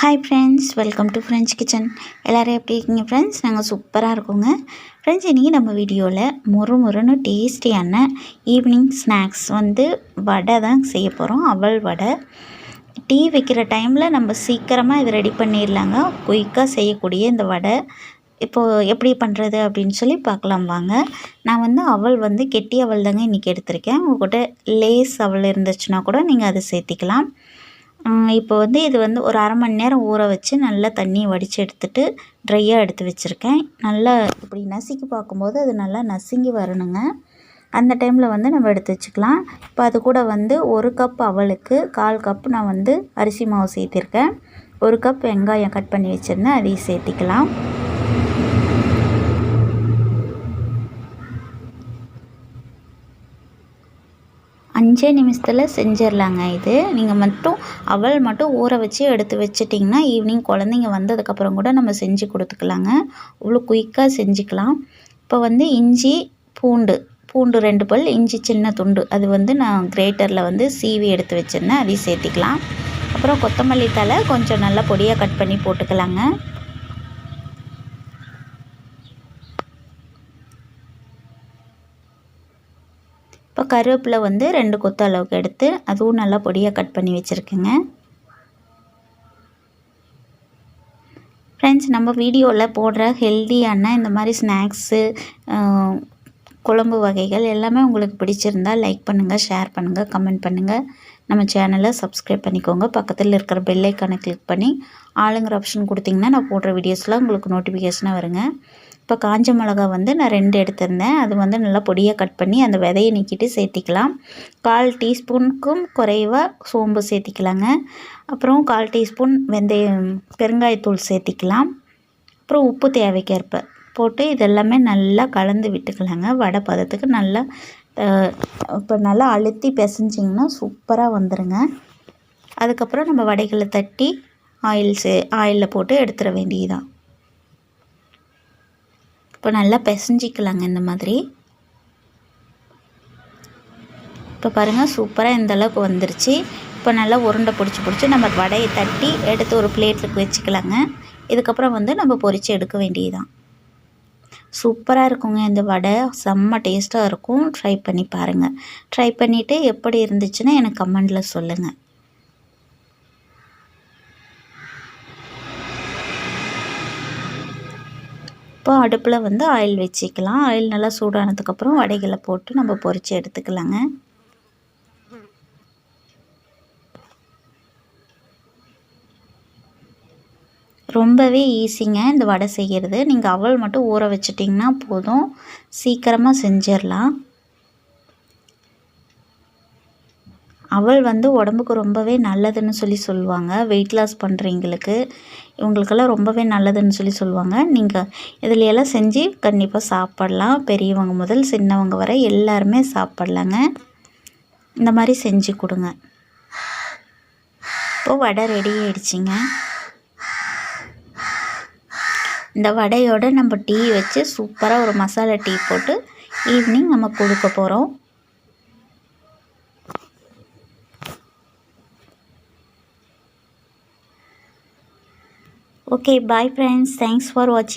Hi friends welcome to friends kitchen எல்லோரும் எப்படி இருக்கீங்க ஃப்ரெண்ட்ஸ் நாங்கள் சூப்பராக இருக்கோங்க. ஃப்ரெண்ட்ஸ் இன்றைக்கி நம்ம வீடியோவில் முறு முறுன்னு டேஸ்டியான ஈவினிங் ஸ்நாக்ஸ் வந்து வடை தான் செய்ய போகிறோம் அவள் வடை. டீ வைக்கிற டைமில் நம்ம சீக்கிரமாக இதை ரெடி பண்ணிடலாங்க. குயிக்காக செய்யக்கூடிய இந்த வடை. இப்போது எப்படி பண்ணுறது அப்படின்னு சொல்லி பார்க்கலாம் வாங்க. நான் வந்து அவள் வந்து கெட்டி அவள் தாங்க இன்றைக்கி எடுத்திருக்கேன். உங்கள்கிட்ட லேஸ் அவள் இருந்துச்சுன்னா கூட நீங்கள் அதை சேர்த்திக்கலாம். இப்போ வந்து இது வந்து ஒரு அரை மணி நேரம் ஊற வச்சு நல்லா தண்ணி வடித்து எடுத்துட்டு ட்ரையாக எடுத்து வச்சுருக்கேன். நல்லா இப்படி நசுக்கி பார்க்கும்போது அது நல்லா நசுங்கி வரணுங்க. அந்த டைமில் வந்து நம்ம எடுத்து வச்சுக்கலாம். இப்போ அது கூட வந்து ஒரு கப் அவளுக்கு கால் கப் நான் வந்து அரிசி மாவு சேர்த்திருக்கேன். ஒரு கப் வெங்காயம் கட் பண்ணி வச்சுருந்தேன் அதையும் சேர்த்திக்கலாம். அஞ்சே நிமிஷத்தில் செஞ்சிடலாங்க இது. நீங்கள் மட்டும் அவள் மட்டும் ஊற வச்சு எடுத்து வச்சிட்டிங்கன்னா ஈவினிங் குழந்தைங்க வந்ததுக்கப்புறம் கூட நம்ம செஞ்சு கொடுத்துக்கலாங்க. இவ்வளோ குயிக்காக செஞ்சுக்கலாம். இப்போ வந்து இஞ்சி பூண்டு பூண்டு ரெண்டு பல் இஞ்சி சின்ன துண்டு. அது வந்து நான் கிரேட்டரில் வந்து சீவி எடுத்து வச்சுருந்தேன். அதையும் சேர்த்திக்கலாம். அப்புறம் கொத்தமல்லி தலை கொஞ்சம் நல்லா பொடியாக கட் பண்ணி போட்டுக்கலாங்க. கருவேப்பிலை வந்து ரெண்டு கொத்து அளவுக்கு எடுத்து அதுவும் நல்லா பொடியாக கட் பண்ணி வச்சுருக்கேங்க. ஃப்ரெண்ட்ஸ் நம்ம வீடியோவில் போடுற ஹெல்த்தியான இந்த மாதிரி ஸ்நாக்ஸு குழம்பு வகைகள் எல்லாமே உங்களுக்கு பிடிச்சிருந்தால் லைக் பண்ணுங்கள் ஷேர் பண்ணுங்கள் கமெண்ட் பண்ணுங்கள் நம்ம சேனலை சப்ஸ்கிரைப் பண்ணிக்கோங்க. பக்கத்தில் இருக்கிற பெல்லைக்கானை கிளிக் பண்ணி ஆளுங்கிற ஆப்ஷன் கொடுத்திங்கன்னா நான் போடுற வீடியோஸ்லாம் உங்களுக்கு நோட்டிஃபிகேஷனாக வருங்க. இப்போ காஞ்ச மிளகா வந்து நான் ரெண்டு எடுத்திருந்தேன். அது வந்து நல்லா பொடியாக கட் பண்ணி அந்த விதையை நீக்கிட்டு சேர்த்திக்கலாம். கால் டீஸ்பூனுக்கும் குறைவாக சோம்பு சேர்த்திக்கலாங்க. அப்புறம் கால் டீஸ்பூன் வெந்தயம் பெருங்காயத்தூள் சேர்த்திக்கலாம். அப்புறம் உப்பு தேவைக்கேற்ப. போட்டு இதெல்லாமே நல்லா கலந்து விட்டுக்கலாங்க. வடை பதத்துக்கு நல்லா இப்போ நல்லா அழுத்தி பிசைஞ்சிங்கன்னா சூப்பராக வந்துடுங்க அதுக்கப்புறம் நம்ம வடைகளை தட்டி ஆயில் சே ஆயிலில் போட்டு எடுத்துட வேண்டியதுதான். இப்போ நல்லா பிசைஞ்சிக்கலாங்க இந்த மாதிரி. இப்போ பாருங்கள் சூப்பராக இந்த அளவுக்கு வந்துருச்சு. இப்போ நல்லா உருண்டை பிடிச்சி பிடிச்சி நம்ம வடையை தட்டி எடுத்து ஒரு பிளேட்டுக்கு வச்சுக்கலாங்க. இதுக்கப்புறம் வந்து நம்ம பொறிச்சு எடுக்க வேண்டியதுதான். சூப்பராக இருக்குங்க இந்த வடை. செம்ம டேஸ்ட்டாக இருக்கும். ட்ரை பண்ணி பாருங்கள் ட்ரை பண்ணிவிட்டு எப்படி இருந்துச்சுன்னா எனக்கு கமெண்டில் சொல்லுங்கள் இப்போ அடுப்பில் வந்து ஆயில் வச்சுக்கலாம். ஆயில் நல்லா சூடானதுக்கப்புறம் வடைகளை போட்டு நம்ம பொறிச்சு எடுத்துக்கலாங்க. ரொம்பவே ஈஸிங்க இந்த வடை செய்கிறது நீங்கள் அவள் மட்டும் ஊற வச்சிட்டிங்கன்னா போதும். சீக்கிரமாக செஞ்சிடலாம். அவள் வந்து உடம்புக்கு ரொம்பவே நல்லதுன்னு சொல்லி சொல்லுவாங்க. வெயிட் லாஸ் பண்ணுறவங்களுக்கு இவங்களுக்கெல்லாம் ரொம்பவே நல்லதுன்னு சொல்லி சொல்லுவாங்க. நீங்கள் இதில் எல்லாம் செஞ்சு கண்டிப்பாக சாப்பிட்லாம். பெரியவங்க முதல் சின்னவங்க வரை எல்லாருமே சாப்பிட்லாங்க. இந்த மாதிரி செஞ்சு கொடுங்க. இப்போது வடை ரெடி ஆகிடுச்சிங்க இந்த வடையோடு நம்ம டீ வச்சு சூப்பராக ஒரு மசாலா டீ போட்டு ஈவினிங் நம்ம கொடுக்க போகிறோம் okay bye friends thanks for வாட்சிங்